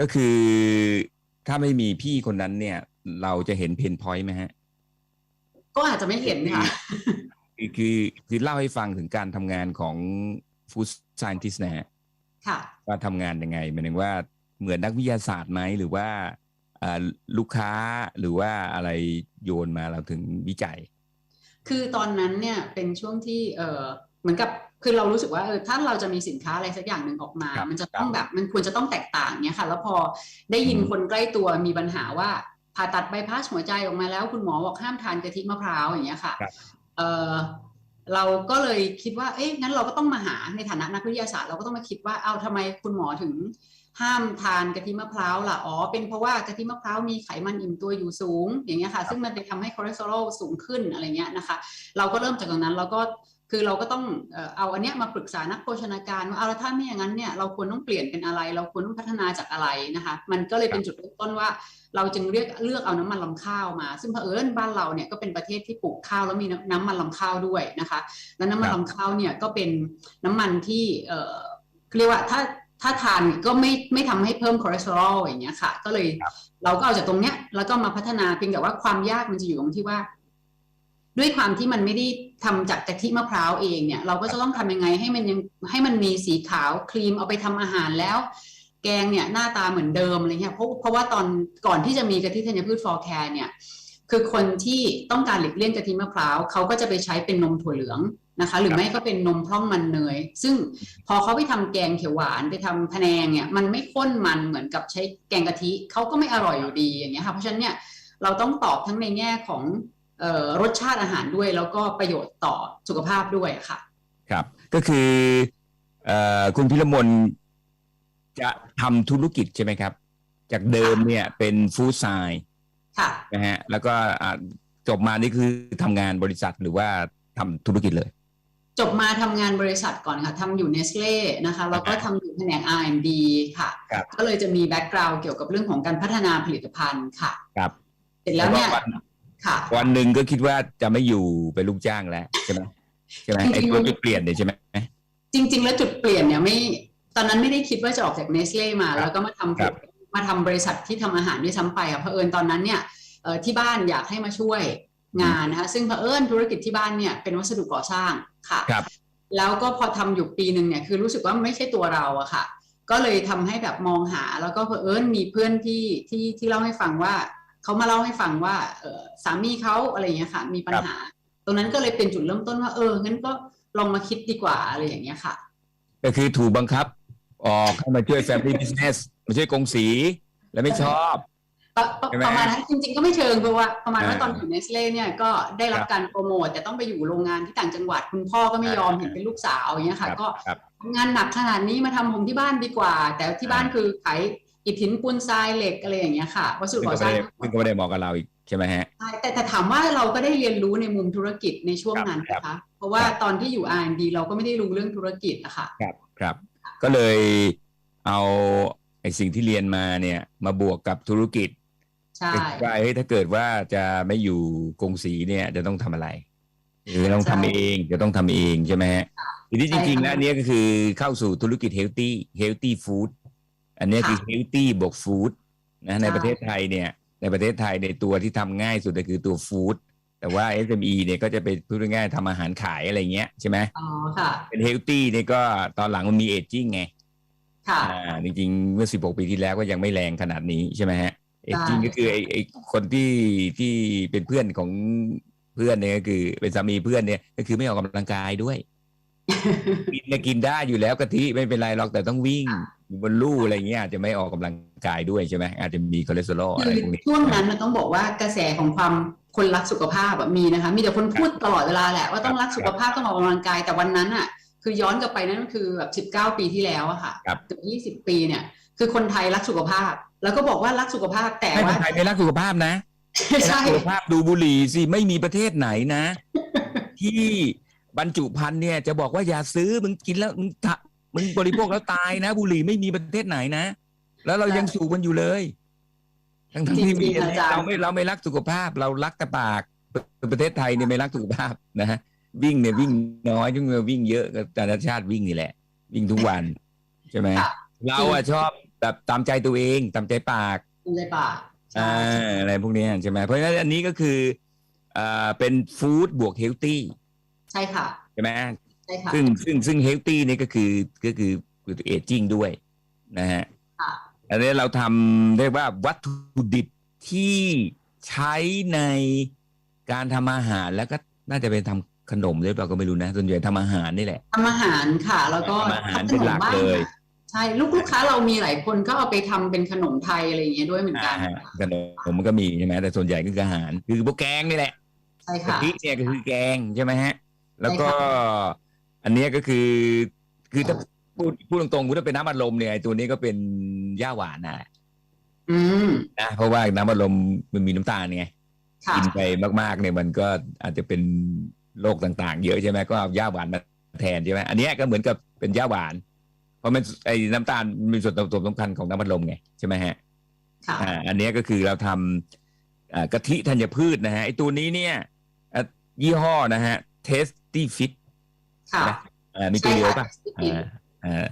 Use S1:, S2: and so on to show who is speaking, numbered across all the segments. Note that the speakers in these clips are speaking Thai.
S1: ก็คือถ้าไม่มีพี่คนนั้นเนี่ย เราจะเห็นเพนพอยต์ไหมฮะ
S2: ก็อาจจะไม่เห็นค่ะ
S1: คือคือคือเล่าให้ฟังถึงการทำงานของฟู้ดไซนติสนะฮะ
S2: ค่ะ
S1: ว่าทำงานยังไงหมายถึงว่าเหมือนนักวิทยาศาสตร์ไหมหรือว่าอ่าลูกค้าหรือว่าอะไรโยนมาเราถึงวิจัย
S2: คือตอนนั้นเนี่ยเป็นช่วงที่เออเหมือนกับ คือเรารู้สึกว่าเออถ้าเราจะมีสินค้าอะไรสักอย่างหนึ่งออกมา
S1: ครับ
S2: มันจะต้องแบบมันควรจะต้องแตกต่างเนี่ยค่ะ แล้วพอได้ยิน
S1: อืม
S2: คนใกล้ตัวมีปัญหาว่าผ่าตัดใบพัดหัวใจออกมาแล้ว คุณหมอบอกห้ามทานกะทิมะพร้าวอย่างเงี้ยค่ะ
S1: ครับ
S2: เออเราก็เลยคิดว่า เอ๊ะงั้นเราก็ต้องมาหาในฐานะนักวิทยาศาสตร์เราก็ต้องมาคิดว่าเอาทำไมคุณหมอถึงห้ามทานกะทิมะพร้าวล่ะ อ๋อ เป็นเพราะว่ากะทิมะพร้าวมีไขมันอิ่มตัวอยู่สูง อย่างเงี้ยค่ะ ซึ่งมันไปทำให้คอเลสเตอรอลสูงขึ้นอะไรเงี้ยนะคะ เราก็เริ่มจากตรงนั้นเราก็ คือเราก็ต้องเอ่อเอาอันเนี้ยมาปรึกษานักโภชนาการว่าเอาแล้วถ้าไม่อย่างนั้นเนี่ยเราควรต้องเปลี่ยนเป็นอะไร เราควรต้องพัฒนาจากอะไรนะคะมันก็เลยเป็นจุดเริ่มต้นว่า เราจึงเรียกเลือกเอาน้ำมันลำข้าวมา ซึ่งเผอิญบ้านเราเนี่ยก็เป็นประเทศที่ปลูกข้าวแล้วมีน้ำน้ำมันลำข้าวด้วยนะคะ แล้วน้ำมัน
S1: ครับ
S2: ลำข้าวเนี่ยก็เป็นน้ำมันที่เอ่อเรียกว่าถ้าถ้าทานก็ไม่ไม่ทำให้เพิ่มคอเลสเตอรอลอย่างเงี้ยค่ะ ก็เลย
S1: ครับ
S2: เราก็เอาจากตรงเนี้ยแล้วก็มาพัฒนาเพียงแต่ว่าความยากมันจะอยู่ตรงที่ว่า ด้วยความที่มันไม่ได้ทำจากกะทิมะพร้าวเองเนี่ย เราก็จะต้องทำยังไงให้มันยังให้มันมีสีขาวครีมเอาไปทำอาหารแล้ว แกงเนี่ยหน้าตาเหมือนเดิมอะไรเงี้ยเพราะเพราะว่าตอนก่อนที่จะมีกะทิธัญพืชฟอร์แคร์เนี่ยคือคนที่ต้องการหลีกเลี่ยงกะทิมะพร้าวเขาก็จะไปใช้เป็นนมถั่วเหลืองนะคะ หรือไม่ก็เป็นนมพร่องมันเนย ซึ่งพอเขาไปทำแกงเขียวหวานไปทำพะแนงเนี่ยมันไม่ข้นมันเหมือนกับใช้แกงกะทิเขาก็ไม่อร่อยอยู่ดีอย่างเงี้ยค่ะเพราะฉะนั้นเนี่ยเราต้องตอบทั้งในแง่ของเอ่อ รสชาติอาหารด้วย แล้วก็ประโยชน์ต่อสุขภาพด้วยค่ะ
S1: ครับ ก็คือเอ่อคุณพิรมนจะทำธุรกิจใช่ไหมครับ จากเดิมเนี่ยเป็นฟู้ดไซน์
S2: ค่ะ
S1: นะฮะแล้วก็อ่าจบมานี่คือทำงานบริษัทหรือว่าทำธุรกิจเลย
S2: จบมาทำงานบริษัทก่อนค่ะทำอยู่เนสเล่นะคะ แล้วก็ทำอยู่แผนก R&D ค่ะ
S1: ครับ
S2: ก็เลยจะมีแบ็กกราวด์เกี่ยวกับเรื่องของการพัฒนาผลิตภัณฑ์ค่ะ
S1: ครับ
S2: เสร็จแล้วเนี่ย
S1: วัน
S2: ค่ะ
S1: วันหนึ่งก็คิดว่าจะไม่อยู่เป็นลูกจ้างแล้วใช่ไหมใช่ไหม
S2: จริงๆ
S1: ไอ้ตัวจุดเปลี่ยนเนี่ยใช่ไหม
S2: จริง ๆ แล้วจุดเปลี่ยนเนี่ยไม่ตอนนั้นไม่ได้คิดว่าจะออกจากเนสเล่มา
S1: ครับ
S2: แล้วก็มาทำ
S1: ครับ
S2: มาทำบริษัทที่ทำอาหารด้วยซ้ำไปอะเผอิญตอนนั้นเนี่ยเอ่อที่บ้านอยากให้มาช่วยงานนะคะซึ่งเผอิญธุรกิจที่บ้านเนี่ยเป็นวัสดุก่อสร้างค่ะ
S1: ครับ
S2: แล้วก็พอทำอยู่ปีหนึ่งเนี่ยคือรู้สึกว่าไม่ใช่ตัวเราอะค่ะ ก็เลยทำให้แบบมองหา แล้วก็เผอิญมีเพื่อนที่ที่ที่เล่าให้ฟังว่า เขามาเล่าให้ฟังว่าเออสามีเขาอะไรอย่างเงี้ยค่ะ มีปัญหา ตรงนั้นก็เลยเป็นจุดเริ่มต้นว่าเอองั้นก็ลองมาคิดดีกว่าอะไรอย่างเงี้ยค่ะ
S1: ก็คือถูกบังคับ ออกให้มาช่วย Family Business มาช่วยกงสีแล้วไม่ชอบ
S2: ประประ
S1: ใช่ไหม
S2: ประมาณนั้นจริงๆก็ไม่เชิงเพราะว่าประมาณว่า
S1: อ่า
S2: ตอนอยู่เนสเล่เนี่ยก็ได้รับ
S1: ครับ
S2: การโปรโมทแต่ต้องไปอยู่โรงงานที่ต่างจังหวัดคุณพ่อก็ไม่ยอม
S1: อ่า
S2: เห็นเป็นลูกสาวอย่างเงี้ยค่ะ
S1: ครับ
S2: ก็
S1: ครับ
S2: ทำงานหนักขนาดนี้มาทำผมที่บ้านดีกว่า แต่ที่บ้าน
S1: อ่า
S2: คือขาย อิฐหินปูนทรายเหล็กอะไรอย่างเงี้ยค่ะวัสดุ
S1: ซึ่ง
S2: ก่
S1: ก็
S2: อส
S1: ไม่
S2: ร้าง
S1: ได้ซึ่งก็ไม่ได้เหมาะกับเราอีกใช่ไหมฮะ
S2: ใช่แต่แต่ถามว่าเราก็ได้เรียนรู้ในมุมธุรกิจในช่วงนั้น
S1: ครับ
S2: นะคะ เพราะว่า
S1: ครับ
S2: ตอนที่อยู่ R&D เราก็ไม่ได้รู้เรื่องธุรกิจอะค่ะ
S1: ครับครับ ก็เลยเอาไอ้สิ่งที่เรียนมาเนี่ยมาบวกกับธุรกิจ
S2: ใช่
S1: ว่าเฮ้ยถ้าเกิดว่าจะไม่อยู่กงสีเนี่ยจะต้องทำอะไรหรือต้องทำ
S2: ใช่
S1: เองจะต้องทำเองใช่ไหมฮะทีนี้จ
S2: ใช่
S1: ริงๆ
S2: ค่ะ
S1: แล้วอันเนี้ยก็คือเข้าสู่ธุรกิจเฮลตี้เฮลตี้ฟู้ด อันเนี้ยคือ
S2: ค่ะ
S1: เฮลตี้บวกฟู้ดนะใน
S2: ใช่
S1: ประเทศไทยเนี่ยในประเทศไทยในตัวที่ทำง่ายสุดก็คือตัวฟู้ดแต่ว่า SME เนี่ยก็จะไปพูดง่ายๆทำอาหารขายอะไรเงี้ยใช่ไหม
S2: อ๋อค่ะ
S1: เป็นเฮลตี้เนี่ยก็ตอนหลังมันมีเอจจิ้งไง
S2: ค่ะ
S1: อ่าจริงๆเมื่อ 16 ปีที่แล้วก็ยังไม่แรงขนาดนี้ใช่ไหมฮะเอจจิ้ง
S2: ใช่
S1: ก็คือไอ้ไอ้คนที่ที่เป็นเพื่อนของเพื่อนเนี่ยก็คือเป็นสามีเพื่อนเนี่ยก็คือไม่ออกกำลังกายด้วย กินเนี่ยกินได้อยู่แล้วกะทิไม่เป็นไรหรอกแต่ต้องวิ่งอยู่บนลู่อะไรเงี้ยอาจจะไม่ออกกำลังกายด้วยใช่ไหมอาจจะมีคอเลสเตอรอลอะไร
S2: คือ
S1: พวกนี้
S2: ช่วงนั้นเราต้องบอกว่ากระแสของความคนรักสุขภาพอะมีนะคะ มีแต่คนพูดตลอดเวลาแหละว่าต้องรักสุขภาพต้องออกกำลังกายแต่วันนั้นอะคือย้อนกลับไปนั่นก็คือแบบสิบเก้าปีที่แล้วอะค่ะ
S1: ครับ
S2: เกือบยี่สิบปีเนี่ย คือคนไทยรักสุขภาพ แล้วก็บอกว่ารักสุขภาพแต่
S1: ให้ค
S2: ว่า
S1: นไทยไม่รักสุขภาพนะ
S2: ใช่
S1: รักสุขภาพดูบุหรี่สิไม่มีประเทศไหนนะ ที่ บรรจุภัณฑ์เนี่ยจะบอกว่าอย่าซื้อมึงกินแล้วมึงทะมึงบริโภคแล้วตายนะ บุหรี่ไม่มีประเทศไหนนะ แล้วเรายังสูบมันอยู่เลย ทั้งทั้งที่มี
S2: จริงๆ
S1: อันนี้
S2: อาจารย์
S1: เราไม่เราไม่รักสุขภาพ เรารักแต่ปากประเทศไทยเนี่ยไม่รักสุขภาพนะฮะวิ่งเนี่ยวิ่งน้อยวิ่งวิ่งเยอะก็แต่ละชาติวิ่งนี่แหละ วิ่งทุกวันใช่ไหม
S2: ค่ะ
S1: เราอะชอบแบบตามใจตัวเองตามใจปาก
S2: คุณเลยป่ะใช่
S1: อ่าอะไรพวกเนี้ยใช่ไหมเพราะฉะนั้นอันนี้ก็คืออ่าเป็นฟู้ดบวกเฮลตี้
S2: ใช่ค่ะ
S1: ใช่ไหม
S2: ใช่ค่ะ
S1: ซึ่งซึ่งซึ่งเฮลตี้นี่ก็คือก็คือเอจจิ้งด้วยนะฮะ
S2: ค่ะ
S1: อันนี้เราทำเรียกว่าวัตถุดิบที่ใช้ในการทำอาหารแล้วก็น่าจะเป็นทำขนมด้วยเปล่าก็ไม่รู้นะส่วนใหญ่ทำอาหารนี่แหละ
S2: ทำอาหารค่ะ แล้วก็
S1: ทำอาหาร
S2: ทำข
S1: เป็น
S2: น
S1: หลั
S2: ม
S1: ก
S2: บ้าง
S1: เลย
S2: ค่ะใช่ลูกลูกค้าเรามีหลายคนก็เอาไปทำเป็นขนมไทยอะไรอย่างเงี้ยด้วยเหมือนกัน
S1: อ่าฮะขนมมันก็มีใช่ไหมแต่ส่วนใหญ่ก็คืออาหาร คือพวกแกงนี่แหละ
S2: ใช่
S1: กะ
S2: ค่ะ
S1: ทิเนี่ยก็คือแกงใช่ไหมฮะ แล้วก็
S2: ใช่ค่
S1: อันเนี้ยก็คือคือถ้าพูดพูดตรงๆถ้าเป็นน้ำอัดลมเนี่ยไอ้ตัวนี้ก็เป็นย่าหวานนะ
S2: อืม
S1: นะเพราะว่าน้ำอัดลมมันมีน้ำตาลไง
S2: ค่ะ
S1: กินไปมากๆเนี่ยมันก็อาจจะเป็นโรคต่างๆ เยอะใช่ไหมก็เอาย่าหวานมาแทนใช่ไหมอันเนี้ยก็เหมือนกับเป็นย่าหวาน เพราะมันไอ้น้ำตาลมีส่วนผสมสำคัญของน้ำอัดลมไงใช่ไหมฮะ
S2: ค่ะ
S1: อ่าอันเนี้ยก็คือเราทำอ่ากะทิธัญพืชนะฮะไอ้ตัวนี้เนี่ยอะยี่ห้อนะฮะ Tasty Fit
S2: ค่ะ
S1: อ่ามีตัวเดียวป่ะ
S2: ใช่ค่ะ
S1: อ่าอ่า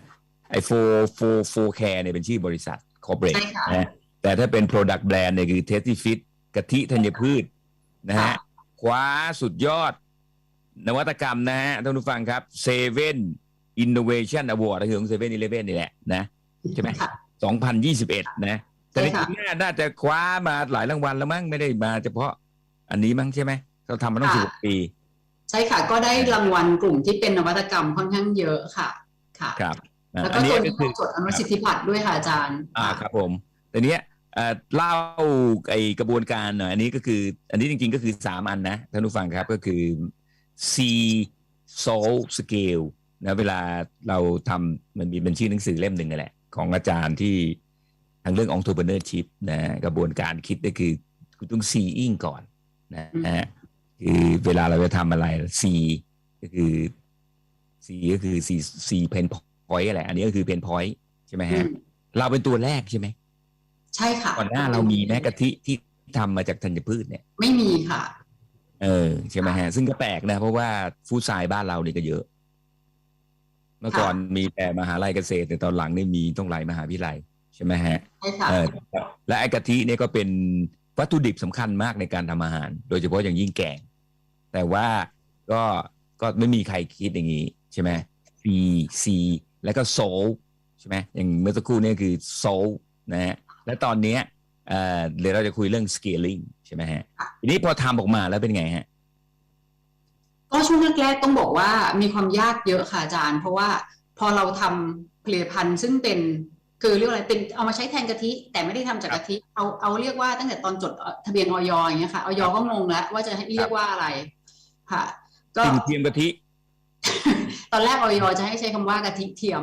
S1: ไอโฟโฟโฟแคร์เนี่ยเป็นชื่อบริษัทคอร์เปรส
S2: ใช่ค่ะ
S1: นะแต่ถ้าเป็น Product Brand เนี่ยคือ Tasty Fit กะทิธัญพืชนะฮะ
S2: ค่ะ
S1: คว้าสุดยอด นวัตกรรมนะฮะท่านผู้ฟังครับ Seven Innovation Award ก็คือของ Seven Eleven นี่แหละนะ ใช่ไหม
S2: ค่ะ
S1: 2021 นะ แต่ใน
S2: ใช่ค่ะ
S1: ปีหน้าน่าจะคว้ามาหลายรางวัลแล้วมั้งไม่ได้มาเฉพาะ อันนี้มั้งใช่ไหมเราทำมาตั้งสิบปี
S2: ใช่ค่ะ ก็ได้รางวัลกลุ่มที่เป็นนวัตกรรมค่อนข้างเยอะค่ะค่ะ
S1: ครับอะ
S2: แล้ว
S1: อั
S2: ก็
S1: นนี้
S2: ตัว
S1: ก็
S2: นี้
S1: คือ
S2: จดอนุสิทธิบัตรด้วยค่ะอาจารย์
S1: อ่าครับผมแต่เนี้ยเอ่อเล่าไอกระบวนการหน่อยอันนี้ก็คือ อันนี้จริงๆก็คือสามอันนะท่านผู้ฟังครับก็คือ C Soul Scale นะเวลาเราทำมันมีเป็นชื่อหนังสือเล่มหนึ่งนั่นแหละ ของอาจารย์ที่ทางเรื่อง entrepreneurship นะกระบวนการคิดก็คือคุณต้อง seeing ก่อนนะฮะ คือเวลาเราจะทำอะไร C ก็คือ C ก็คือ C C pain point แหละอันนี้ก็คือ pain point ใช่ไหม
S2: อื
S1: ฮะ
S2: ม
S1: เราเป็นตัวแรกใช่ไหม
S2: ใช่ค่ะ
S1: ก่อนหน้าเรามีแม้กะทิที่ทำมาจากธัญพืชเนี่ย
S2: ไม่มีค่ะ
S1: เออใช่ไหมฮะ ซึ่งก็แปลกนะ เพราะว่าฟู้ดไซด์บ้านเรานี่ก็เยอะ เมื่อก่อนมีแต่มหาลัยเกษตร แต่ตอนหลังนี่มีต้องหลายมหาวิทยาลัยใช่ไหมฮะ
S2: ใช่ค่ะ
S1: เออและไอ้กะทิเนี่ยก็เป็นวัตถุดิบสำคัญมากในการทำอาหาร โดยเฉพาะอย่างยิ่งแกง แต่ว่าก็ก็ไม่มีใครคิดอย่างนี้ใช่ไหม C C แล้วก็โซลใช่ไหมอย่างเมื่อสักครู่นี่คือโซลนะฮะและตอนนี้เอ่อเดี๋ยวเราจะคุยเรื่อง scaling ใช่ไหมฮะทีนี้พอทำออกมาแล้วเป็นไงฮะ
S2: ก็ช่วงแรกๆต้องบอกว่ามีความยากเยอะค่ะอาจารย์ เพราะว่าพอเราทำผลิตภัณฑ์ซึ่งเป็นคือเรียกอะไรเป็นเอามาใช้แทนกะทิ แต่ไม่ได้ทำจากกะทิเอาเอาเรียกว่าตั้งแต่ตอนจดทะเบียนออยอย่างเงี้ยค่ะออยก็งงแล้วว่าจะให้เรียกว่าอะไร ค่ะ ก็
S1: กินเทียมกะทิ
S2: ตอนแรกออยจะให้ใช้คำว่ากะทิเทียม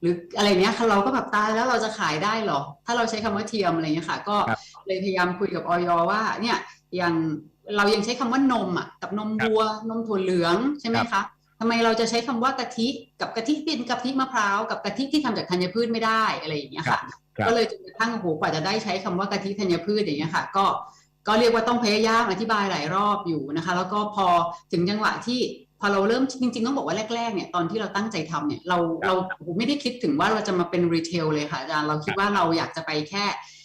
S2: หรืออะไรเนี้ยเราก็แบบตายแล้วเราจะขายได้เหรอ ถ้าเราใช้คำว่าเทียมอะไรเงี้ยค่ะ ก็
S1: ครับ
S2: เลยพยายามคุยกับออยว่าเนี่ยอย่างเรายังใช้คำว่านมอะกับนม
S1: ครับ
S2: วัวนมถั่วเหลืองใช่ไหมคะทำไมเราจะใช้คำว่ากะทิกับกะทิที่เป็นกะทิมะพร้าวกับกะทิที่ทำจากธัญพืชไม่ได้อะไรอย่างเงี้ยค่ะ
S1: ครับ
S2: ก็เลยจนกระทั่งโอ้โหกว่าจะได้ใช้คำว่ากะทิธัญพืชอย่างเงี้ยค่ะ ก็ ก็เรียกว่าต้องพยายามอธิบายหลายรอบอยู่นะคะ แล้วก็พอถึงจังหวะที่พอเราเริ่มจริงๆต้องบอกว่าแรกๆเนี่ยตอนที่เราตั้งใจทำเนี่ยเรา
S1: ครับ
S2: เราโอ้โหไม่ได้คิดถึงว่าเราจะมาเป็นรีเทลเลยค่ะอาจารย์เราคิดว่าเราอยากจะไปแค่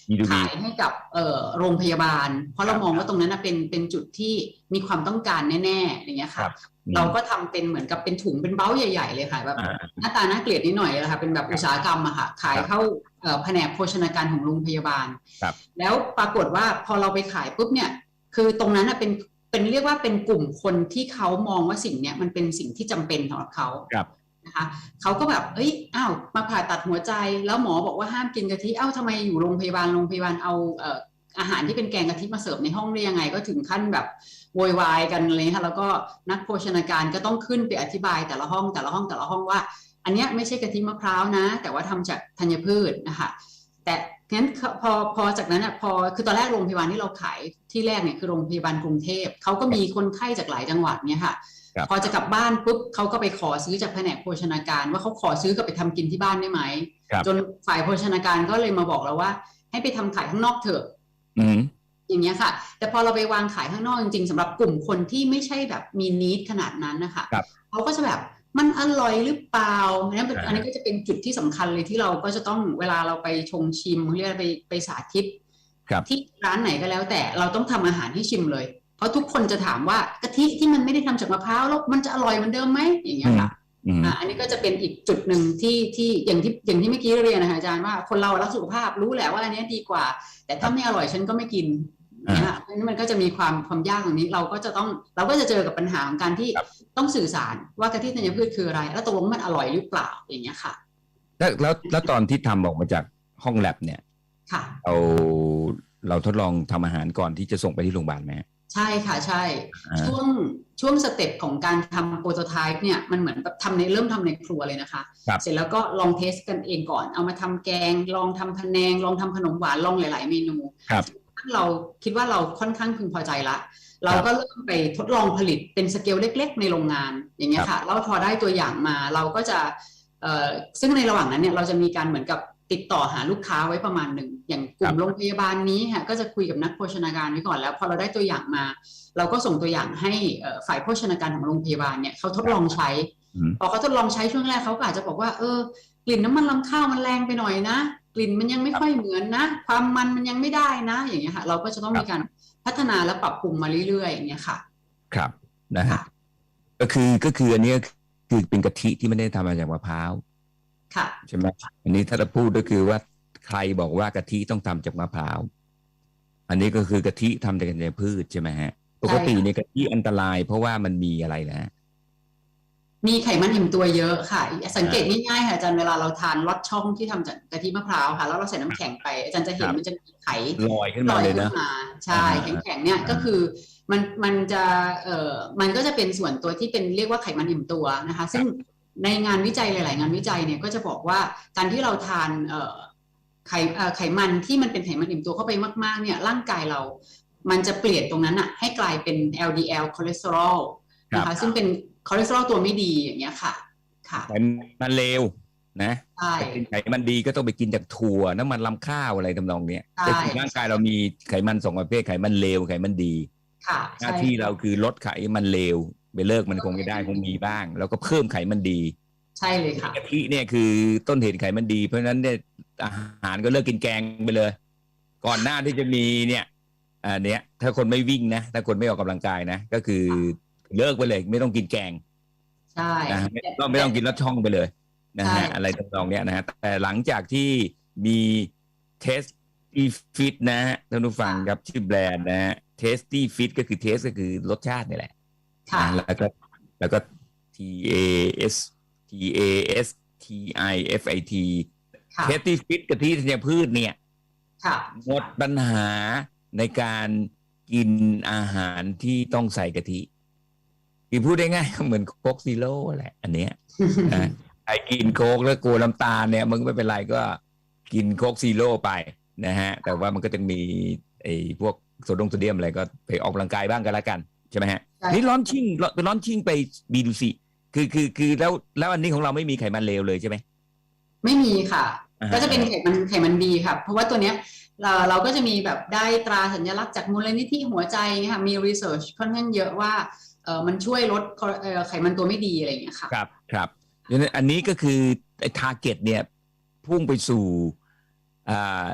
S1: B2B
S2: ขายให้กับเอ่อโรงพยาบาล เพราะเรามองว่าตรงนั้นนะเป็นเป็นจุดที่มีความต้องการแน่ๆอย่างเงี้ย
S1: ครั
S2: ค่ะ
S1: บ
S2: เราก็ทำเป็นเหมือนกับเป็นถุงเป็นเบ้าใหญ่ ๆ เลยค่ะแบบ
S1: อ่า
S2: หน้าตาน่าเกลียดนิดหน่อยเลยค่ะเป็นแบบอุตสาหกรรมอะค่ะขาย
S1: ครับ
S2: เข้าเอ่อ แผนกโภชนาการของโรงพยาบาล
S1: ครับ
S2: แล้วปรากฏว่าพอเราไปขายปุ๊บเนี่ย คือตรงนั้นอะเป็นเป็นเรียกว่าเป็นกลุ่มคนที่เขามองว่าสิ่งเนี้ยมันเป็นสิ่งที่จำเป็นสำหรับเขา
S1: ครับ
S2: นะคะเขาก็แบบ เอ้ย อ้าว มาผ่าตัดหัวใจ แล้วหมอบอกว่าห้ามกินกะทิเอ้าทำไมอยู่โรงพยาบาล โรงพยาบาลเอาเอ่ออาหารที่เป็นแกงกะทิมาเสิร์ฟในห้องได้ยังไง ก็ถึงขั้นแบบโวยวายกันเลยค่ะ แล้วก็นักโภชนาการก็ต้องขึ้นไปอธิบายแต่ละห้องแต่ละห้องแต่ละห้องว่า อันเนี้ยไม่ใช่กะทิมะพร้าวนะ แต่ว่าทำจากธัญพืชนะคะแต่งั้นพอพอจากนั้นอะพอคือตอนแรกโรงพยาบาลที่เราขายที่แรกเนี่ยคือโรงพยาบาลกรุงเทพเขาก็มีคนไข้จากหลายจังหวัดเนี่ยค่ะ
S1: ครับ
S2: พอจะกลับบ้านปุ๊บเขาก็ไปขอซื้อจากแผนกโภชนาการ ว่าเขาขอซื้อกลับไปทำกินที่บ้านได้ไหม
S1: ครับ
S2: จนฝ่ายโภชนาการก็เลยมาบอกเราว่า ให้ไปทำขายข้างนอกเถอะ
S1: อืม
S2: อย่างเงี้ยค่ะ แต่พอเราไปวางขายข้างนอกจริงๆสำหรับกลุ่มคนที่ไม่ใช่แบบมีนิดขนาดนั้นนะคะ
S1: ครับ
S2: เขาก็จะแบบ มันอร่อยหรือเปล่าอันนี้เป็น
S1: อ่า
S2: อันนี้ก็จะเป็นจุดที่สำคัญเลยที่เราก็จะต้องเวลาเราไปชงชิมเขาเรียกอะไรไปไปสาธิต
S1: ครับ
S2: ที่ร้านไหนก็แล้ว แต่เราต้องทำอาหารให้ชิมเลย เพราะทุกคนจะถามว่ากะทิที่มันไม่ได้ทำจากมะพร้าวแล้วมันจะอร่อยเหมือนเดิมไหมอย่างเงี้ยค่ะ
S1: อืม
S2: อะอันนี้ก็จะเป็นอีกจุดหนึ่งที่ที่อย่างที่อย่างที่เมื่อกี้เรียนนะคะอาจารย์ว่าคนเรารักสุขภาพรู้แหละว่าอันเนี้ยดีกว่า แต่ถ้าไม่อร่อยฉันก็ไม่กิน
S1: อ่า
S2: เนี่ยอันนี้มันก็จะมีความความยากตรงนี้ เราก็จะต้องเราก็จะเจอกับปัญหาของการที่
S1: ครับ
S2: ต้องสื่อสารว่ากะทิธัญพืชคืออะไร แล้วตกลงมันอร่อยหรือเปล่าอย่างเงี้ยค่ะ
S1: แล้วแล้วแล้วตอนที่ทำออกมาจากห้องแลบเนี่ย
S2: ค่ะ
S1: เราเราทดลองทำอาหารก่อนที่จะส่งไปที่โรงพยาบาลไหมฮะ
S2: ใช่ค่ะใช่
S1: อ่า
S2: ช่วงช่วงสเต็ปของการทำโปรโตไทป์เนี่ยมันเหมือนแบบทำในเริ่มทำในครัวเลยนะคะ
S1: ครับ
S2: เสร็จแล้วก็ลองเทสกันเองก่อน เอามาทำแกง ลองทำพะแนง ลองทำขนมหวานลองหลาย ๆ เมนู
S1: ครับ
S2: เราคิดว่าเราค่อนข้างพึงพอใจละ เราก็เริ่มไปทดลองผลิตเป็นสเกลเล็ก ๆ ในโรงงานอย่างเงี้ยค่ะแล้วพอได้ตัวอย่างมาเราก็จะเอ่อซึ่งในระหว่างนั้นเนี่ยเราจะมีการเหมือนกับติดต่อหาลูกค้าไว้ประมาณหนึ่ง อย่างกลุ่
S1: ครั
S2: ม
S1: บ
S2: โรงพยาบาลนี้ค่ะก็จะคุยกับนักโภชนาการไว้ก่อนแล้ว พอเราได้ตัวอย่างมา เราก็ส่งตัวอย่างให้เอ่อฝ่ายโภชนาการของโรงพยาบาลเนี่ยเขาทดลองใช้
S1: อืม
S2: พอเขาทดลองใช้ช่วงแรกเขาก็อาจจะบอกว่าเออกลิ่นน้ำมันลำข้าวมันแรงไปหน่อยนะ กลิ่นมันยังไม่ค่อยเหมือนนะ ความมันมันยังไม่ได้นะ อย่างเงี้ยค่ะเราก็จะต้องมีการ พัฒนาและปรับปรุงมาเรื่อยๆอย่างเงี้ยค่ะ
S1: ครับนะฮะ
S2: ค่ะ
S1: ก็คือก็คืออันเนี้ยคือเป็นกะทิที่ไม่ได้ทำมาจากมะพร้าว
S2: ค่ะ
S1: ใช่ไหมอันนี้ถ้าเราพูดก็คือว่าใครบอกว่ากะทิต้องทำจากมะพร้าวอันนี้ก็คือกะทิทำจากธัญพืชใช่ไหมฮะปกติในยกะทิอันตรายเพราะว่ามันมีอะไรนะ
S2: มีไขมันอิ่มตัวเยอะค่ะ สังเกตง่ายๆค่ะอาจารย์เวลาเราทานลอดช่องที่ทำจากกะทิมะพร้าวค่ะ แล้วเราใส่น้ำแข็งไป อาจารย์จะเห็น
S1: ครับ
S2: มันจะมีไข
S1: ลอยขึ้น
S2: ล
S1: มา
S2: อย
S1: เลย
S2: ขึ้
S1: นะ
S2: นมาใช่
S1: อ่า
S2: แข็งๆเนี่ยก็คือมันมันจะเอ่อมันก็จะเป็นส่วนตัวที่เป็นเรียกว่าไขมันอิ่มตัวนะคะ ซึ่งในงานวิจัยหลาย ๆ งานวิจัยเนี่ยก็จะบอกว่าการที่เราทานเอ่อไขเอ่อไขมันที่มันเป็นไขมันอิ่มตัวเข้าไปมากๆเนี่ยร่างกายเรา มันจะเปลี่ยนตรงนั้นอะให้กลายเป็น LDL คอเลสเตอรอลนะ
S1: ครั
S2: คะ
S1: บ
S2: ซึ่งเป็น คอเลสเตอรอลตัวไม่ดีอย่างเงี้ยค่ะ ค่ะ
S1: ไขมันเลวนะ
S2: ใช่
S1: จะกินไขมันดีก็ต้องไปกินจากถั่วน้ำมันลำข้าวอะไรทำนองเนี้ย
S2: ใช่
S1: แต่คือร่างกายเรามีไขมันสองประเภทไขมันเลวไขมันดี
S2: ค่ะ
S1: หน้า
S2: ใช่
S1: ที่เราคือลดไขมันเลวไปเลิกมันคงไม่ได้คงมีบ้าง แล้วก็เพิ่มไขมันดี
S2: ใช่เลยค่ะ
S1: กะทิเนี่ยคือต้นเหตุไขมันดี เพราะฉะนั้นเนี่ยอาหารก็เลิกกินแกงไปเลย ก่อนหน้าที่จะมีเนี่ยอันเนี้ยถ้าคนไม่วิ่งนะ ถ้าคนไม่ออกกำลังกายนะ ก็คือ เลิกไปเลย ไม่ต้องกินแกง
S2: ใช่
S1: นะฮะไม่ต้องไม่ต้องกินลอดช่องไปเลยนะ
S2: ใช่
S1: ฮะอะไรทำนองเนี้ยนะฮะแต่หลังจากที่มีเทสตี้ฟิตนะฮะท่านผู้ฟังครับชื่อแบรนด์นะฮะเทสตี้ฟิตก็คือเทสก็คือรสชาตินี่แหละ
S2: ค่ะ
S1: นะแล้วก็แล้วก็ T A S T A S T I F I T
S2: ค่ะ
S1: เทสตี้ฟิตกะทิธัญพืชเนี่ย
S2: ค่ะ
S1: หมดปัญหาในการกินอาหารที่ต้องใส่กะทิ คือพูดได้ง่ายๆเหมือนโคกซีโร่แหละ อันเนี้ยนะไอ้กินโค้กแล้วกลัวน้ำตาลเนี่ยมึงไม่เป็นไรก็กินโค้กซีโร่ไปนะฮะ แต่ว่ามันก็จะมีไอ้พวกโซดงโซเดียมอะไรก็ไปออกกำลังกายบ้างก็แล้วกันใช่ไหมฮะ
S2: ใช่
S1: นี่ร้อนชิ่งไปร้อนชิ่งไปบีดูซีคือคือคือแล้วแล้วอันนี้ของเราไม่มีไขมันเลวเลยใช่ไหม
S2: ไม่มีค่ะ
S1: อ่าฮะ
S2: ก็จะเป็นไขมันไขมันดีค่ะ เพราะว่าตัวเนี้ยเราเราก็จะมีแบบได้ตราสัญลักษณ์จากมูลนิธิหัวใจเนี่ยค่ะมีรีเสิร์ชค่อนข้างเยอะว่า เออมันช่วยลดคอเอ่อไขมันตัวไม่ดีอะไรอย่างเงี้ยค่ะ
S1: ครับครับดังนั้นอันนี้ก็คือไอ้ทาร์เก็ตเนี่ยพุ่งไปสู่อ่า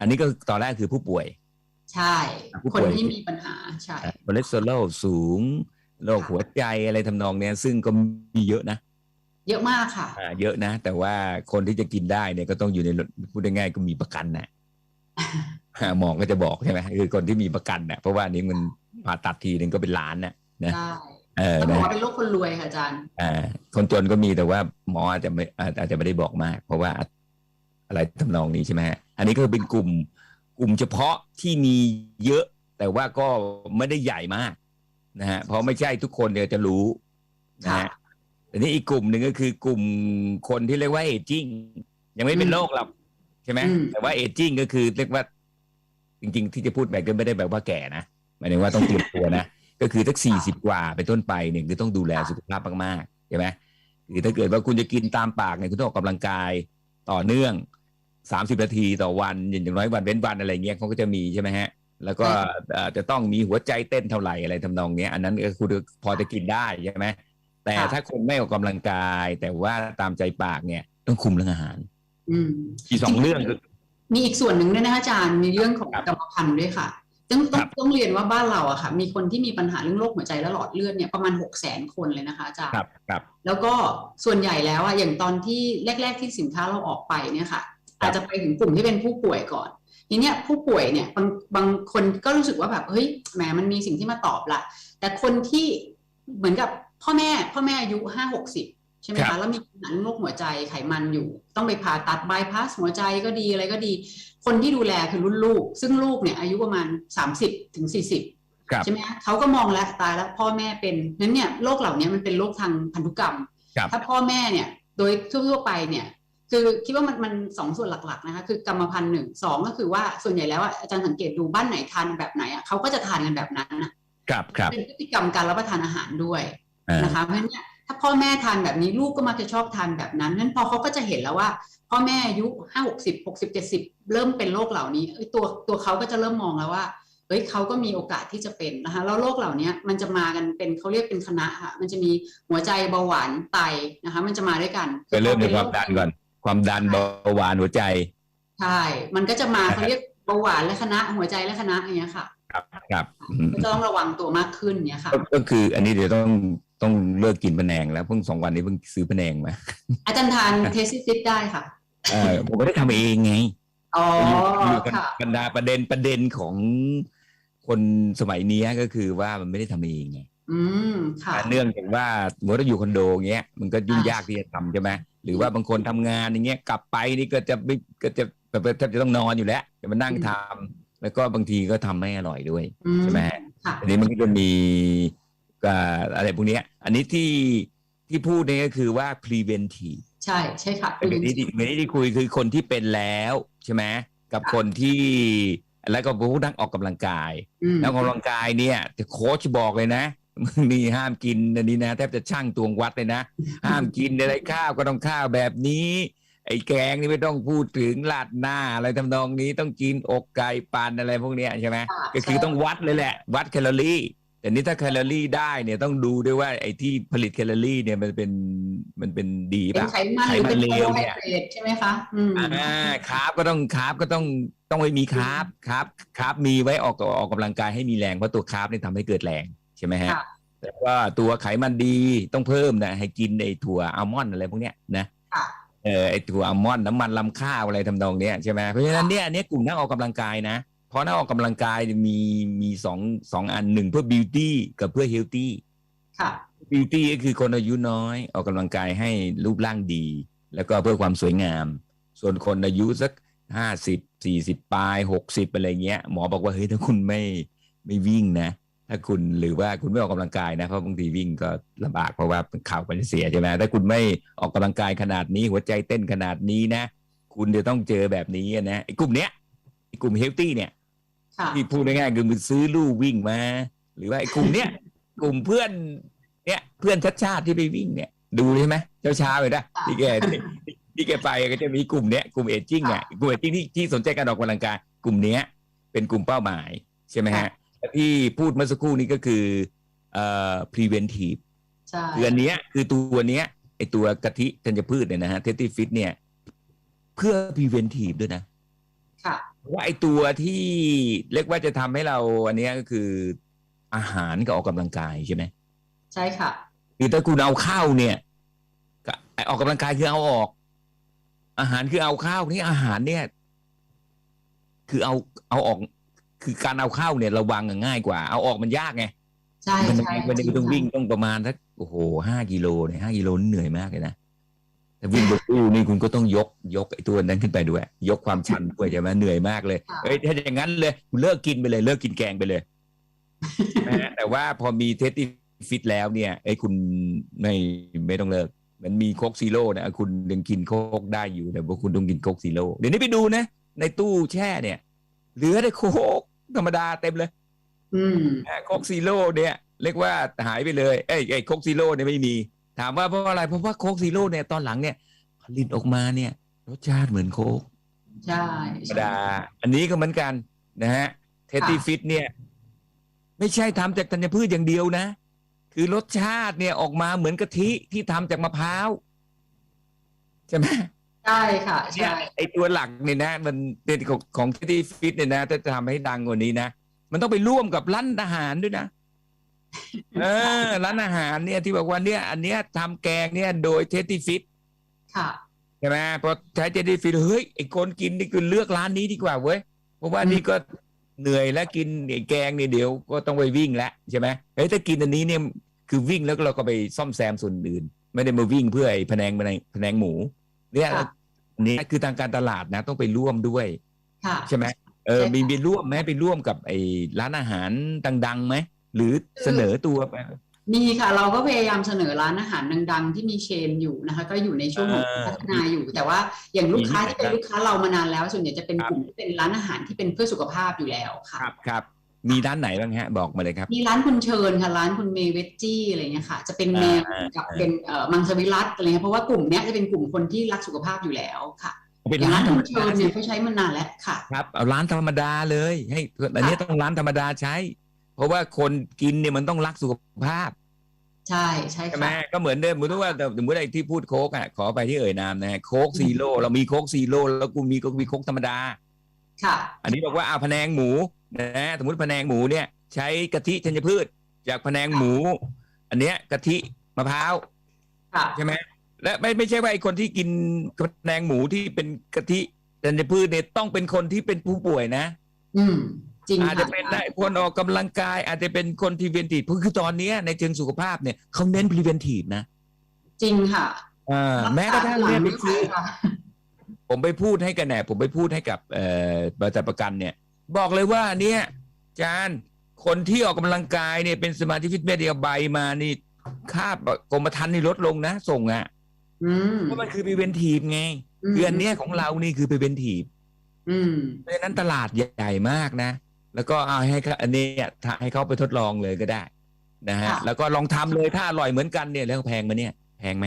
S1: อันนี้ก็ตอนแรกคือผู้ป่วย
S2: ใช่
S1: ผู้
S2: คน
S1: ป่วย
S2: ที่มีปัญหาใช่
S1: คอเลสเตอรอลสูงโรค
S2: ค่ะ
S1: หัวใจอะไรทำนองเนี้ยซึ่งก็มีเยอะนะ
S2: เยอะมากค่ะ
S1: อ่าเยอะนะ แต่ว่าคนที่จะกินได้เนี่ยก็ต้องอยู่ในพูดง่ายๆก็มีประกันนะอ่าหมอก็จะบอกใช่ไหมคือคนที่มีประกันนะเพราะว่าอันนี้มันผ่าตัดทีนึงก็เป็นล้านนะ นะ
S2: ใช่
S1: เออ
S2: ต้องบอ
S1: นะ
S2: กว่าเป็นโรคคนรวยค่ะอาจารย์
S1: อ่าคนจนก็มีแต่ว่าหมออาจจะไม่อาอาจจะไม่ได้บอกมาก เพราะว่าอะไรทำนองนี้ใช่ไหมฮะอันนี้ก็เป็นกลุ่มกลุ่มเฉพาะที่มีเยอะ แต่ว่าก็ไม่ได้ใหญ่มากนะฮะเพราะไม่ใช่ทุกคนเนี่ยจะรู้นะ
S2: ค่ะ
S1: ฮะแต่นี่อีกกลุ่มหนึ่งก็คือกลุ่มคนที่เรียกว่าเอจิ้งยังไม่เป็น
S2: อืม
S1: โรคหรอกใช่ไหม
S2: อืม
S1: แต่ว่าเอจิ้งก็คือเรียกว่าจริง ๆ ที่จะพูดแบบก็ไม่ได้แบบว่าแก่นะหมายถึงว่าต้องเตรียมตัวนะ ก็คือสักสี่สิบกว่าเป็นต้นไปเนี่ยคือต้องดูแลสุขภาพมากๆใช่ไหมคือถ้าเกิดว่าคุณจะกินตามปากเนี่ยคุณต้องออกกำลังกายต่อเนื่องสามสิบนาทีต่อวันอย่างน้อยวันเว้นวันอะไรเงี้ยเขาก็จะมีใช่ไหมฮะ แล้วก็เอ่อจะต้องมีหัวใจเต้นเท่าไหร่อะไรทำนองเนี้ย อันนั้นก็คุณพอจะกินได้ใช่ไหมแต่
S2: ค่ะ
S1: ถ้าคนไม่ออกกำลังกาย แต่ว่าตามใจปากเนี่ย ต้องคุมเรื่องอาหาร
S2: อืม
S1: อีกสองเรื่องคือ
S2: มีอีกส่วนหนึ่งด้วยนะคะอาจารย์มีเรื่องของ
S1: ครับ
S2: กรรมพันธุ์ด้วยค่ะ ต้องต้อ
S1: ครั
S2: ง
S1: บ
S2: ต้องเรียนว่าบ้านเราอะค่ะ มีคนที่มีปัญหาเรื่องโรคหัวใจและหลอดเลือดเนี่ยประมาณหกแสนคนเลยนะคะอาจารย์
S1: ครับครับ
S2: แล้วก็ส่วนใหญ่แล้วอะอย่างตอนที่แรก ๆที่สินค้าเราออกไปเนี่ยค่ะ อาจจะไปถึงกลุ่มที่เป็นผู้ป่วยก่อนทีเนี้ยผู้ป่วยเนี่ยบางบางคนก็รู้สึกว่าแบบเฮ้ยแหมมันมีสิ่งที่มาตอบละแต่คนที่เหมือนกับพ่อแม่พ่อแม่อายุห้าหกสิบใช่ไหม
S1: ครั
S2: คะ
S1: บ
S2: แล้วมีปัญหาเรื่องโรคหัวใจไขมันอยู่ ต้องไปผ่าตัดบายพาสหัวใจก็ดีอะไรก็ดี คนที่ดูแลคือรุ่นลูก ซึ่งลูกเนี่ยอายุประมาณ 30ถึง40
S1: ครับ
S2: ใช่ไหมคะเขาก็มองแล้วตายแล้วพ่อแม่เป็นนั้นเนี่ยโรคเหล่านี้มันเป็นโรคทางพันธุกรรม
S1: ครับ
S2: ถ้าพ่อแม่เนี่ยโดยทั่วๆไปเนี่ยคือคิดว่ามันมันสองส่วนหลักๆนะคะคือกรรมพันธุ์หนึ่งสองก็คือว่าส่วนใหญ่แล้วอะอาจารย์สังเกตดูบ้านไหนทานแบบไหนอะเขาก็จะทานกันแบบนั้นนะครับ
S1: ครับ
S2: เป็นพฤติกรรมการรับประทานอาหารด้วย
S1: อ่า
S2: นะคะเพราะฉะนั้นเนี่ย ถ้าพ่อแม่ทานแบบนี้ลูกก็มักจะชอบทานแบบนั้นนั้นพอเขาก็จะเห็นแล้วว่า พ่อแม่อายุห้าหกสิบหกสิบเจ็ดสิบเริ่มเป็นโรคเหล่านี้เอ้ยตัวตัวเขาก็จะเริ่มมองแล้วว่าเฮ้ยเขาก็มีโอกาสที่จะเป็นนะคะแล้วโรคเหล่านี้มันจะมากันเป็นเขาเรียกเป็นคณะค่ะมันจะมีหัวใจเบาหวานไตนะคะ มันจะมาด้วยกัน
S1: ไปเริ่ม
S2: พอ
S1: ใน
S2: ป็
S1: ความดันก่อน ความดันเบาหวานหัวใจ
S2: ใช่มันก็จะมา
S1: นะครับ
S2: เขาเรียกเบาหวานและคณะหัวใจและคณะอย่างเงี้ยค่ะ
S1: ครับครับอืม
S2: ก็จะต้องระวังตัวมากขึ้นเนี่ยค่ะ
S1: ก็ก็คืออันนี้เดี๋ยวต้อง ต้องเลิกกินพะแนงแล้วเพิ่งสองวันนี้เพิ่งซื้อพะแนงมา
S2: อาจารย์ทานเทสซิฟิตได้ค่ะ
S1: เออผมไม่ได้ทำเองไง
S2: อ๋อ
S1: อยู่กัน
S2: ค่ะ
S1: บรรดาประเด็นประเด็นของคนสมัยเนี้ยก็คือว่ามันไม่ได้ทำเองไง
S2: อืมค่ะ
S1: เนื่องจากว่าสมมติเราอยู่คอนโดเงี้ยมันก็ยุ่ง
S2: อ่าย
S1: ยากที่จะทำใช่ไหมหรือว่าบางคนทำงานอย่างเงี้ยกลับไปนี่ก็จะไม่ก็จะแบบแทบจะต้องนอนอยู่แล้วจะมานั่งทำแล้วก็บางทีก็ทำไม่อร่อยด้วย
S2: อืม
S1: ใช่ไหม
S2: ค่ะ
S1: อันนี้มันก็จะมี อ่าอะไรพวกเนี้ยอันนี้ที่ที่พูดเนี่ยก็คือว่า preventive
S2: ใช่ใช่ค่ะ
S1: เหมือนที่เหมือนที่คุยคือคนที่เป็นแล้วใช่ไหมกับคนที่แล้วก็ผู้นักออกกำลังกาย
S2: อืม
S1: นักออกกำลังกายเนี่ยแต่โค้ชบอกเลยนะมึงนี่ห้ามกินอันนี้นะแทบจะช่างตวงวัดเลยนะ ห้ามกินอะไรข้าวก็ต้องข้าวแบบนี้ ไอ้แกงนี่ไม่ต้องพูดถึงลาดหน้าอะไรทำนองนี้ต้องกินอกไก่ปันอะไรพวกเนี้ยใช่ไหม
S2: ค่ะ
S1: ก็คือต้องวัดเลยแหละ วัดแคลอรี่ แต่นี่ถ้าแคลอรี่ได้เนี่ยต้องดูด้วยว่าไอ้ที่ผลิตแคลอรี่เนี่ยมันเป็นมันเป็นดี
S2: เป็น
S1: ป่ะ
S2: ไขมันหรือเป็น
S1: ไขมัน
S2: โค
S1: เลว
S2: ไฮ
S1: เนี่ย
S2: เดรตใช่ไหมคะอืม
S1: อ่าคาร์บก็ต้องคาร์บก็ต้องต้องไม่มีคาร์บคาร์บคาร์บมีไว้ออกออกกำลังกายให้มีแรงเพราะตัวคาร์บเนี่ยทำให้เกิดแรงใช่ไหมฮะ
S2: ค่ะ
S1: แต่ว่าตัวไขมันดีต้องเพิ่มนะให้กินไอ้ถั่วอัลมอนด์อะไรพวกเนี้ยนะ
S2: ค่ะ
S1: เออไอ้ถั่วอัลมอนด์น้ำมันลำข้าวอะไรทำนองเนี้ยใช่ไหมเพราะฉะนั้นเนี่ยอันเนี้ยกลุ่มนักออกกำลังกายนะ เพราะนักออกกำลังกายมีมีสองสองอันหนึ่งเพื่อบิวตี้กับเพื่อเฮลตี้
S2: ค่ะ
S1: บิวตี้ก็คือคนอายุน้อย ออกกำลังกายให้รูปร่างดี แล้วก็เพื่อความสวยงาม ส่วนคนอายุสักห้าสิบสี่สิบปลายหกสิบอะไรเงี้ย หมอบอกว่าเฮ้ยถ้าคุณไม่ไม่วิ่งนะ ถ้าคุณหรือว่าคุณไม่ออกกำลังกายนะ เพราะบางทีวิ่งก็ลำบากเพราะว่าเข่ามันเสียใช่ไหมถ้าคุณไม่ออกกำลังกายขนาดนี้หัวใจเต้นขนาดนี้นะ คุณจะต้องเจอแบบนี้นะไอ้กลุ่มเนี้ยไอ้กลุ่มเฮลตี้เนี่ย
S2: ค่ะ
S1: ที่พูดง่ายๆคือมันซื้อลู่วิ่งมา หรือว่าไอ้กลุ่มเนี้ยกลุ่มเพื่อนเนี่ยเพื่อนชัดชาติที่ไปวิ่งเนี่ย ดูใช่ไหมเช้าเช้าๆเลยนะที่แกที่ที่แกไปก็จะมีกลุ่มเนี้ยกลุ่มเอจจิ้งอะกลุ่มเอจจิ้งที่ที่สนใจการออกกำลังกายกลุ่มเนี้ย เป็นกลุ่มเป้าหมายใช่ไหมฮะแต่ที่พูดเมื่อสักครู่นี้ก็คือเอ่อ preventive
S2: ใช่
S1: คืออันเนี้ยคือตัวเนี้ยไอตัวกะทิธัญพืชเนี่ยนะฮะเทสตี้ฟิตเนี่ย เพื่อ preventive ด้วยนะ
S2: ค่ะ
S1: ว่าไอตัวที่เรียกว่าจะทำให้เราอันเนี้ยก็คืออาหารกับออกกำลังกายใช่ไหม
S2: ใช่ค่ะ
S1: คือถ้าคุณเอาเข้าเนี่ยก็ไอออกกำลังกายคือเอาออก อาหารคือเอาเข้านี่อาหารเนี่ย คือเอาเอาออก คือการเอาเข้าเนี่ยระวังอะง่ายกว่า เอาออกมันยากไง
S2: ใช่
S1: มัน
S2: ใช่
S1: มันต้องวิ่งต้องประมาณสักโอ้โหห้ากิโลเนี่ยห้ากิโลนี่เหนื่อยมากเลยนะ แต่วิ่งบนตู้นี่คุณก็ต้องยกยกไอ้ตัวนั้นขึ้นไปด้วย ยกความชันด้วยใช่ไหมเหนื่อยมากเลยเอ้ยถ้าอย่างนั้นเลยคุณเลิกกินไปเลย เลิกกินแกงไปเลยนะฮะแต่ว่าพอมีเทสตี้ฟิตแล้วเนี่ยไอ้ยคุณไม่ไม่ต้องเลิก มันมีโคกซีโร่นะคุณยังกินโคกได้อยู่แต่ว่าคุณต้องกินโคกซีโร่เดี๋ยวนี้ไปดูนะ ในตู้แช่เนี่ย เหลือแต่โคกธรรมดาเต็มเลย
S2: อืม
S1: นะโคกซีโร่เนี่ยเรียกว่าหายไปเลยเอ้ยไอ้โคกซีโร่เนี่ยไม่มี ถามว่าเพราะอะไรเพราะว่าโคกซีโร่เนี่ยตอนหลังเนี่ยผลิตออกมาเนี่ยรสชาติเหมือนโคก
S2: ใช่
S1: ธรรมดาอันนี้ก็เหมือนกันนะฮะเทสตี้ฟิตเนี่ย ไม่ใช่ทำจากธัญพืชอย่างเดียวนะ คือรสชาติเนี่ยออกมาเหมือนกะทิที่ทำจากมะพร้าวใช่ไหม
S2: ใช่ค่ะ
S1: เนี่ย
S2: ใช่
S1: ไอตัวหลักเนี่ยนะ มันเป็นของของที่ฟิตเนี่ยนะถ้าจะทำให้ดังกว่านี้นะ มันต้องไปร่วมกับร้านอาหารด้วยนะ เออ ร้านอาหารเนี่ยที่บอกว่าเนี่ย อันเนี้ยทำแกงเนี่ยโดยเทสตี้ฟิต
S2: ค่ะ
S1: ใช่ไหมพอใช้เทสตี้ฟิตเฮ้ยไอคนกินนี่คือเลือกร้านนี้ดีกว่าเว้ยเพราะว่า
S2: อืม
S1: นี่ก็เหนื่อยแล้วกินไอ้แกงเนี่ยเดี๋ยวก็ต้องไปวิ่งแล้วใช่ไหมเฮ้ยถ้ากินอันนี้เนี่ยคือวิ่งแล้วเราก็ไปซ่อมแซมส่วนอื่น ไม่ได้มาวิ่งเพื่อไอ้แผนงแผนงแผนงหมู เนี่ย
S2: ค่ะ
S1: นี่คือทางการตลาดนะต้องไปร่วมด้วย
S2: ค่ะ
S1: ใช่ไหมเออ
S2: ใช่ค่ะ
S1: มีไปร่วมไหมไปร่วมกับไอ้ร้านอาหารดังๆไหม หรือเสนอตัวไป
S2: มีค่ะ เราก็พยายามเสนอร้านอาหารดัง ๆ ที่มีเชนอยู่นะคะ ก็อยู่ในช่วงของ
S1: เออ
S2: พัฒนาอยู่ แต่ว่าอย่างลูกค้า
S1: มี
S2: ที่เป็น
S1: ไหม
S2: ลูกค้าเรามานานแล้ว ส่วนใหญ่จะเป็น
S1: ครับ
S2: กลุ่มที่เป็นร้านอาหารที่เป็นเพื่อสุขภาพอยู่แล้วค่ะ
S1: ครับครับมีร้านไหนบ้างฮะบอกมาเลยครับ
S2: มีร้านคุณเชิญค่ะร้านคุณเมย์เวจจี้อะไรเงี้ยค่ะ จะเป็นแนว
S1: อ่า
S2: กับ
S1: อ่า
S2: เป็นเอ่อมังสวิรัตอะไรเงี้ยเพราะว่ากลุ่มเนี้ยจะเป็นกลุ่มคนที่รักสุขภาพอยู่แล้วค่ะ
S1: เป็น
S2: อย่าง
S1: ร้า
S2: ร้านน
S1: ธรร
S2: คุ
S1: ม
S2: ณเชิ
S1: ดา
S2: ญเนี่ยเขาใช้มานานแล้วค่ะ
S1: ครับเอาร้านธรรมดาเลยให้อันนี้ต้องร้านธรรมดาใช้ เพราะว่าคนกินเนี่ยมันต้องรักสุขภาพ
S2: ใช่ใช่
S1: ใช่ไหม
S2: ค่ะ
S1: ก็เหมือนเดิมเหมือนว่าสมมติไอ้ที่พูดโค้กอะขอไปที่เอ่ยนามนะฮะโค้กซีโร่เรามีโค้กซีโร่แล้วกูมีก็มีโค้กธรรมดา
S2: ค่ะ
S1: อันนี้บอกว่าเอาพะแนงหมูนะสมมติพะแนงหมูเนี่ย ใช้กะทิธัญพืช จากพะแนงหมู อันเนี้ยกะทิมะพร้าว
S2: ค่ะ
S1: ใช่ไหมและไม่ไม่ใช่ว่าไอ้คนที่กินพะแนงหมูที่เป็นกะทิธัญพืชเนี่ยต้องเป็นคนที่เป็นผู้ป่วยนะ
S2: อืม จริง
S1: อาจจะ
S2: ค่ะ
S1: เป็นได้คนออกกำลังกาย อาจจะเป็นคนที่เวนทีฟคือตอนเนี้ยในเชิงสุขภาพเนี่ยเขาเน้น preventive นะ
S2: จริงค่ะ
S1: อ่าแม้กระทั่งเนี่ยไปซื้อ
S2: ค่ะ
S1: ผมไปพูดให้กันแหนผมไปพูดให้กับเอ่อบริษัทประกันเนี่ย บอกเลยว่าเนี่ยจานคนที่ออกกำลังกายเนี่ยเป็นสมาธิฟิตเนสเดียวใบมานี่ค่ากรมธรรม์นี่ลดลงนะ ส่งอะ
S2: อืม
S1: เพราะมันคือ preventive ไงคืออันเนี้ยของเรานี่คือ preventive
S2: อืม
S1: เพราะฉะนั้นตลาดใหญ่มากนะ แล้วก็เอาให้เขาอันนี้ให้เขาไปทดลองเลยก็ได้นะฮะ
S2: ค่ะ
S1: แล้วก็ลองทำเลยถ้าอร่อยเหมือนกันเนี่ยแล้วแพงไหมเนี่ย แพงไหม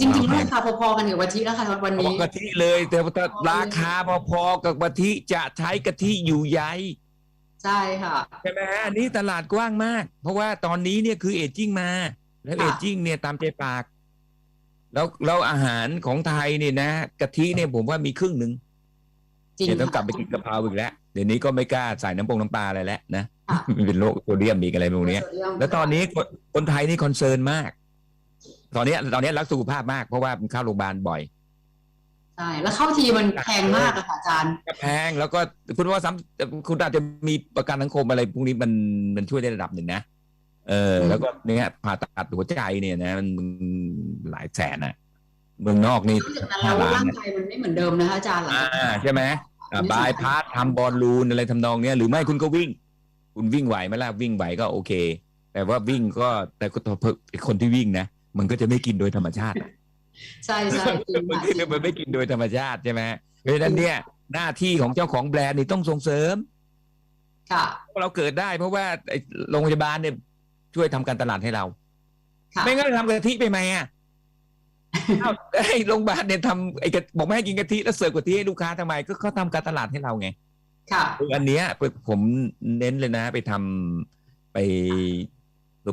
S2: จริงๆแล้วราคาพอๆกันกับวันที่แล้วค่ะวัน
S1: เอา
S2: นี้
S1: กะทิเลย แต่ว่าราคาพอๆกับกะทิจะใช้กะทิอยู่ใย
S2: ใช่ค่ะ
S1: ใช่ไหมฮะอันนี้ตลาดกว้างมาก เพราะว่าตอนนี้เนี่ยคือเอจจิ้งมา แล้ว
S2: ค่ะ
S1: เอจจิ้งเนี่ยตามใจปาก แล้วแล้วอาหารของไทยเนี่ยนะกะทิเนี่ยผมว่ามีครึ่งหนึ่ง
S2: จริง
S1: เดี๋ยวต้องกลั
S2: ค่ะ
S1: บไปกินกะเพราอีกแล้วเดี๋ยวนี้ก็ไม่กล้าใส่น้ำปงน้ำปลาอะไรแล้วนะ
S2: ค่ะ
S1: มันเป็นโรคโซเดียมอีกอะไรพวกเนี้ย
S2: โซเดียม
S1: แล้วตอนนี้คนคนไทยนี่คอนเซิร์นมาก ตอนเนี้ยตอนเนี้ยรักสุขภาพมากเพราะว่ามันเข้าโรงพยาบาลบ่อย
S2: ใช่แล้วเข้าทีมันแพงมากอะค่ะอาจารย์
S1: ก็แพงแล้วก็คุณว่าซ้ำคุณอาจจะมีประกันสังคมอะไรพวกนี้มันมันช่วยได้ระดับหนึ่งนะ เออ
S2: อืม
S1: แล้วก็เนี้ยผ่าตัดหัวใจเนี่ยนะมันหลายแสนอะ เมืองนอกนี่
S2: นอกจากนั้นแล้ว
S1: ห้าล้าน
S2: ร่าง
S1: อะ
S2: กายมันไม่เหมือนเดิมนะคะอาจารย์หลัง
S1: อ่า
S2: จาก
S1: ใช่ไหมอ่าบายพาสทำบอลลูนอะไรทำนองเนี้ยหรือไม่คุณก็วิ่ง คุณวิ่งไหวไหมล่ะวิ่งไหวก็โอเค แต่ว่าวิ่งก็แต่ก็ตัวคนที่วิ่งนะมันก็จะไม่กินโดยธรรมชาติ
S2: ใช่ใช่จริง
S1: มัน
S2: ค่ะ
S1: คือมันไม่กินโดยธรรมชาติใช่ไหมเพราะฉะนั้นเนี่ยหน้าที่ของเจ้าของแบรนด์นี่ต้องส่งเสริม
S2: ค่ะ
S1: เราเกิดได้เพราะว่าไอ้โรงพยาบาลเนี่ยช่วยทำการตลาดให้เรา
S2: ค่ะ
S1: ไม่งั้นทำกะทิไปไหมอะเอ้า ไอ้โรงพยาบาลเนี่ยทำไอ้กะบอกไม่ให้กินกะทิแล้วเสิร์ฟกะทิให้ลูกค้าทำไมก็เขาทำการตลาดให้เราไง
S2: ค่ะ
S1: คืออันเนี้ยผมเน้นเลยนะ ไปทำไป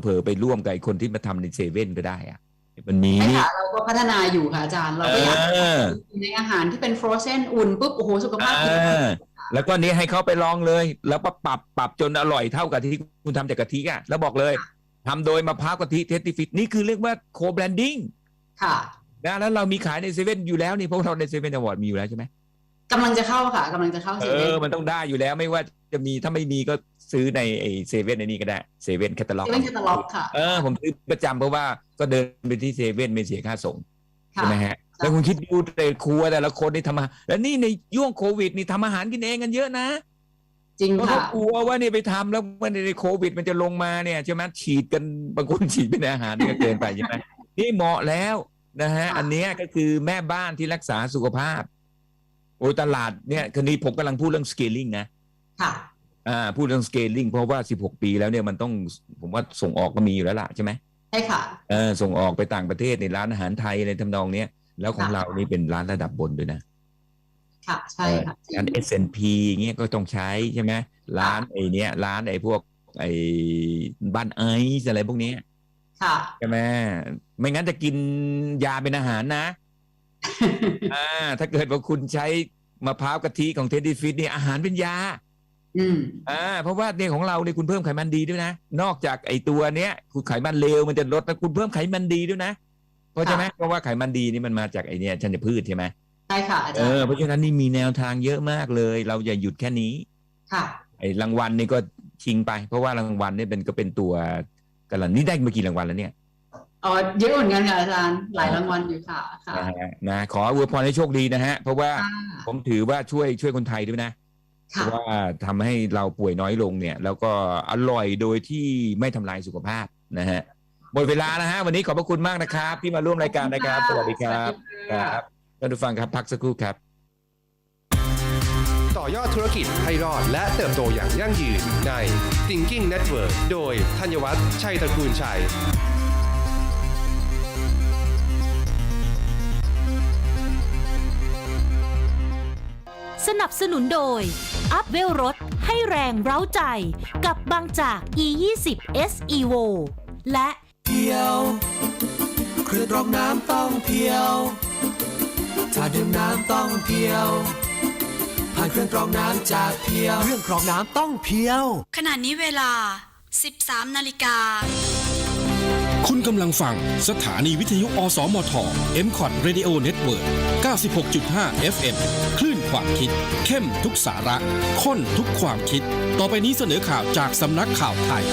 S1: เผลอๆไปร่วมกับไอ้คนที่มาทำในเซเว่นก็ได้อะมันมี
S2: ใช่
S1: นี่
S2: ค่ะเราก็พัฒนาอยู่ค่ะอาจารย์เรา
S1: เอ
S2: ก็อยาก
S1: อ
S2: ในอาหารที่เป็นฟรอเซนอุ่นปุ๊บโอ้โหสุขภาพ
S1: เอ
S2: ดี
S1: อแล้วก็นี้ให้เขาไปลองเลย แล้วปรับปรับปรับจนอร่อยเท่ากับที่คุณทำจากกะทิอะแล้วบอกเลยทำโดยมะพร้าวกะทิเทสติฟิตนี่คือเรียกว่าโคแบรนดิ้ง
S2: ค่ะ
S1: นะแล้วเรามีขายในเซเว่นอยู่แล้วนี่เพราะเราในเซเว่นอวอร์ดมีอยู่แล้วใช่ไหม
S2: กำลังจะเข้าค่ะกำลังจะเข้า
S1: เอ
S2: เซเว่น
S1: อมันต้องได้อยู่แล้วไม่ว่าจะมีถ้าไม่มีก็ซื้อในไอเซเว่นในนี้ก็ได้เซเว่นแคตตาล็อก
S2: เซเว่นแคตตาล็อกค่ะ
S1: เออผมซื้อประจำเพราะว่าก็เดินไปที่เซเว่นไม่เสียค่าส่ง
S2: ค่ะ
S1: ใช่ไหมฮะแล้วคุณคิดดูแต่ครัวแต่ละคนนี่ทำอาหารแล้วนี่ในย่วงโควิดนี่ทำอาหารกินเองกันเยอะนะ
S2: จริง
S1: เพราะ
S2: ค่ะ
S1: เขากลัวว่านี่ไปทำแล้วมันในโควิด มันจะลงมาเนี่ยใช่ไหมฉีดกันบางคนฉีดเป็นอาหารนี่ก็เกินไปใช่ไหม นี่เหมาะแล้วนะฮะ
S2: ค่ะ
S1: อันเนี้ยก็คือแม่บ้านที่รักษาสุขภาพ โอ้ยตลาดเนี่ยคืนนี้ผมกำลังพูดเรื่อง scaling นะ
S2: ค่ะ
S1: อ่า พูดเรื่อง scaling เพราะว่า 16 ปีแล้วเนี่ยมันต้องผมว่าส่งออกก็มีอยู่แล้วล่ะใช่ไหม
S2: ใช่ค่ะ
S1: เออส่งออกไปต่างประเทศในร้านอาหารไทยในทำนองเนี้ยแล้วของ
S2: ค่ะ
S1: เรานี่เป็นร้านระดับบนด้วยนะ
S2: ค่ะ ใช่ค่ะ
S1: ร้าน S&P เงี้ยก็ต้องใช้ใช่ไหมร้านไอ้เนี้ยร้านไอ้พวกไอ้บ้านไอซ์อะไรพวกเนี้ย
S2: ค่ะ
S1: ใช่ไหมไม่งั้นจะกินยาเป็นอาหารนะ อ่า ถ้าเกิดว่าคุณใช้มะพร้าวกะทิของเทดดี้ฟิตเนี่ยอาหารเป็นยา
S2: อืม
S1: อ่า เพราะว่าเนี่ยของเราเนี่ยคุณเพิ่มไขมันดีด้วยนะ นอกจากไอ้ตัวเนี้ยคุณไขมันเลวมันจะลดนะคุณเพิ่มไขมันดีด้วยนะเพราะใช่ไหมเพราะว่าไขมันดีนี่มันมาจากไอ้เนี่ยชันพืชใช่ไหม
S2: ใช่ค่ะอา
S1: เอ
S2: จาร
S1: อ
S2: ย์
S1: เพราะฉะนั้นนี่มีแนวทางเยอะมากเลย เราอย่าหยุดแค่นี้
S2: ค่ะ
S1: ไอ้รางวัลนี่ก็ชิงไป เพราะว่ารางวัลนี่เป็นก็เป็นตัว กันละนี่ได้มากี่รางวัลแล้วเนี่ย
S2: อ๋อเยอะเหมือนกันค่ะอาจารย์หลายรางวัลอยู่ค่ะค่ะ
S1: นะฮะนะขออวยพรให้โชคดีนะฮะ เพราะว่า
S2: ค่ะ
S1: ผมถือว่าช่วยช่วยคนไทยด้วยนะเพ
S2: ค่ะ
S1: ราะว่าทำให้เราป่วยน้อยลงเนี่ย แล้วก็อร่อยโดยที่ไม่ทำลายสุขภาพนะฮะหมดเวลานะฮะวันนี้ขอบพระคุณมากนะครับ ที่มาร่วมรายการนะครับ สวัสดีครับ
S2: สวัสดี
S1: ค
S2: ค่ะ
S1: รับท่านผู้ฟังครับพักสักครู่ครับ
S3: ต่อยอดธุรกิจให้รอดและเติบโตอย่างยั่งยืนใน Thinking Network โดยธัญวัฒน์ชัยตระกูลชัย
S4: สนับสนุนโดย อัพเวลรถให้แรงเร้าใจกับบางจาก E20 S Evo และ
S5: เพียวเครื่องกรองน้ำต้องเพียว ถ้าดื่มน้ำต้องเพียว ผ่านเครื่องกรองน้ำจากเพียว เครื่องกรองน้ำต้องเพียว
S6: ขณะนี้เวลา 13 นาฬิกา
S7: คุณกำลังฟังสถานีวิทยุ อสมท m c o t Radio Network 96.5 FM คลื่นความคิด เข้มทุกสาระ ข้นทุกความคิด ต่อไปนี้เสนอข่าวจากสำนักข่าวไทย